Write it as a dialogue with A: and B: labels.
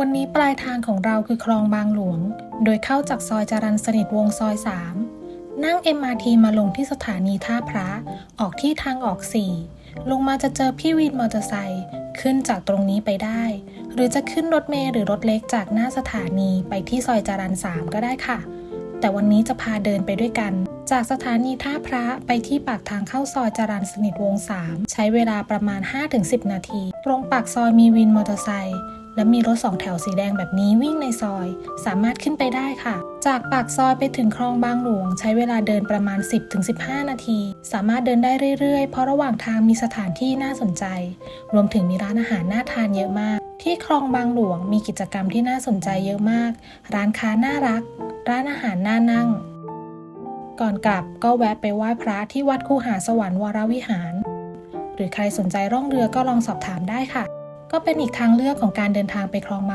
A: วันนี้ปลายทางของเราคือคลองบางหลวง โดยเข้าจากซอยจรัญสนิทวงศ์ซอย 3 นั่ง MRT มาลงที่สถานีท่าพระ ออกที่ทางออก 4 ลงมาจะเจอพี่วินมอเตอร์ไซค์ขึ้นจากตรงนี้ไปได้ หรือจะขึ้นรถเมล์หรือรถเล็กจากหน้าสถานีไปที่ซอยจรัญ3ก็ได้ค่ะ แต่วันนี้จะพาเดินไปด้วยกัน จากสถานีท่าพระไปที่ปากทางเข้าซอยจรัญสนิทวงศ์3ใช้เวลาประมาณ 5-10 นาที ตรงปากซอยมีวินมอเตอร์ไซค์ และมีรถสองแถวสีแดงแบบนี้วิ่งในซอย สามารถขึ้นไปได้ค่ะ จากปากซอยไปถึงคลองบางหลวง ใช้เวลาเดินประมาณ 10-15 นาที สามารถเดินได้เรื่อยๆ เพราะระหว่างทางมีสถานที่น่าสนใจ รวมถึงมีร้านอาหารน่าทานเยอะมาก ที่คลองบางหลวงมีกิจกรรมที่น่าสนใจเยอะมาก ร้านค้าน่ารัก ร้านอาหารน่านั่ง ก่อนกลับก็แวะไปไหว้พระที่วัดคูหาสวรรค์วรวิหาร หรือใครสนใจร่องเรือก็ลองสอบถามได้ค่ะ ก็เป็นอีกทางเลือกของการเดินทางไปคลองมา